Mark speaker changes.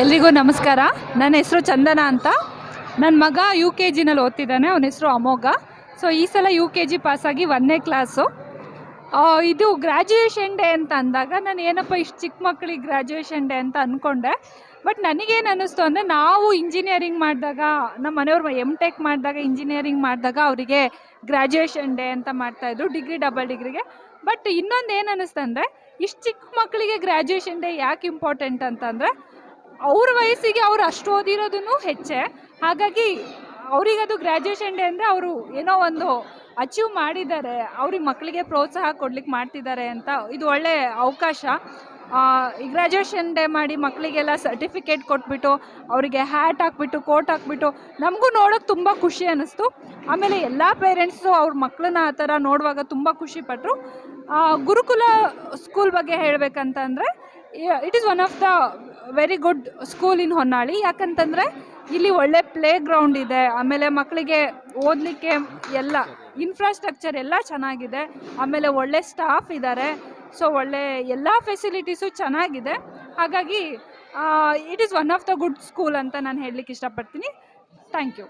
Speaker 1: ಎಲ್ರಿಗೂ ನಮಸ್ಕಾರ. ನನ್ನ ಹೆಸರು ಚಂದನ ಅಂತ. ನನ್ನ ಮಗ ಯು ಕೆ ಜಿನಲ್ಲಿ ಓದ್ತಿದ್ದಾನೆ, ಅವನ ಹೆಸರು ಅಮೋಘ. ಸೊ ಈ ಸಲ ಯು ಕೆ ಜಿ ಪಾಸಾಗಿ ಒಂದನೇ ಕ್ಲಾಸು ಇದು ಗ್ರ್ಯಾಜುಯೇಷನ್ ಡೇ ಅಂತ ಅಂದಾಗ ನಾನು ಏನಪ್ಪ ಇಷ್ಟು ಚಿಕ್ಕ ಮಕ್ಕಳಿಗೆ ಗ್ರ್ಯಾಜುಯೇಷನ್ ಡೇ ಅಂತ ಅಂದ್ಕೊಂಡೆ ಬಟ್ ನನಗೇನು ಅನ್ನಿಸ್ತು ಅಂದರೆ ನಾವು ಇಂಜಿನಿಯರಿಂಗ್ ಮಾಡಿದಾಗ ನಮ್ಮ ಮನೆಯವರು ಎಂ ಟೆಕ್ ಮಾಡಿದಾಗ ಇಂಜಿನಿಯರಿಂಗ್ ಮಾಡಿದಾಗ ಅವರಿಗೆ ಗ್ರ್ಯಾಜುಯೇಷನ್ ಡೇ ಅಂತ ಮಾಡ್ತಾಯಿದ್ರು ಡಿಗ್ರಿ ಡಬಲ್ ಡಿಗ್ರಿಗೆ ಬಟ್ ಇನ್ನೊಂದು ಏನು ಅನ್ನಿಸ್ತು ಅಂದರೆ, ಇಷ್ಟು ಚಿಕ್ಕ ಮಕ್ಕಳಿಗೆ ಗ್ರ್ಯಾಜುಯೇಷನ್ ಡೇ ಯಾಕೆ ಇಂಪಾರ್ಟೆಂಟ್ ಅಂತಂದರೆ ಅವ್ರ ವಯಸ್ಸಿಗೆ ಅವ್ರು ಅಷ್ಟು ಓದಿರೋದನ್ನು ಹೆಚ್ಚೆ. ಹಾಗಾಗಿ ಅವರಿಗದು ಗ್ರ್ಯಾಜುಯೇಷನ್ ಡೇ ಅಂದರೆ ಅವರು ಏನೋ ಒಂದು ಅಚೀವ್ ಮಾಡಿದ್ದಾರೆ. ಅವ್ರಿಗೆ ಮಕ್ಕಳಿಗೆ ಪ್ರೋತ್ಸಾಹ ಕೊಡ್ಲಿಕ್ಕೆ ಮಾಡ್ತಿದ್ದಾರೆ ಅಂತ ಇದು ಒಳ್ಳೆ ಅವಕಾಶ. ಈ ಗ್ರ್ಯಾಜುಯೇಷನ್ ಡೇ ಮಾಡಿ ಮಕ್ಕಳಿಗೆಲ್ಲ ಸರ್ಟಿಫಿಕೇಟ್ ಕೊಟ್ಬಿಟ್ಟು, ಅವರಿಗೆ ಹ್ಯಾಟ್ ಹಾಕ್ಬಿಟ್ಟು ಕೋಟ್ ಹಾಕ್ಬಿಟ್ಟು ನಮಗೂ ನೋಡೋಕೆ ತುಂಬ ಖುಷಿ ಅನ್ನಿಸ್ತು. ಆಮೇಲೆ ಎಲ್ಲ ಪೇರೆಂಟ್ಸು ಅವ್ರ ಮಕ್ಕಳನ್ನ ಆ ಥರ ನೋಡುವಾಗ ತುಂಬ ಖುಷಿಪಟ್ಟರು ಗುರುಕುಲ ಸ್ಕೂಲ್ ಬಗ್ಗೆ ಹೇಳಬೇಕಂತಂದರೆ it is one of the very good school in Honnali ಯಾಕಂತಂದರೆ ಇಲ್ಲಿ ಒಳ್ಳೆ ಪ್ಲೇ ಗ್ರೌಂಡ್ ಇದೆ. ಆಮೇಲೆ ಮಕ್ಕಳಿಗೆ ಓದಲಿಕ್ಕೆ ಎಲ್ಲ ಇನ್ಫ್ರಾಸ್ಟ್ರಕ್ಚರ್ ಎಲ್ಲ ಚೆನ್ನಾಗಿದೆ. ಆಮೇಲೆ ಒಳ್ಳೆ ಸ್ಟಾಫ್ ಇದ್ದಾರೆ ಸೊ ಒಳ್ಳೆ ಎಲ್ಲ ಫೆಸಿಲಿಟೀಸು ಚೆನ್ನಾಗಿದೆ. ಹಾಗಾಗಿ it is one of the good school ಅಂತ ನಾನು ಹೇಳಲಿಕ್ಕೆ ಇಷ್ಟಪಡ್ತೀನಿ. Thank you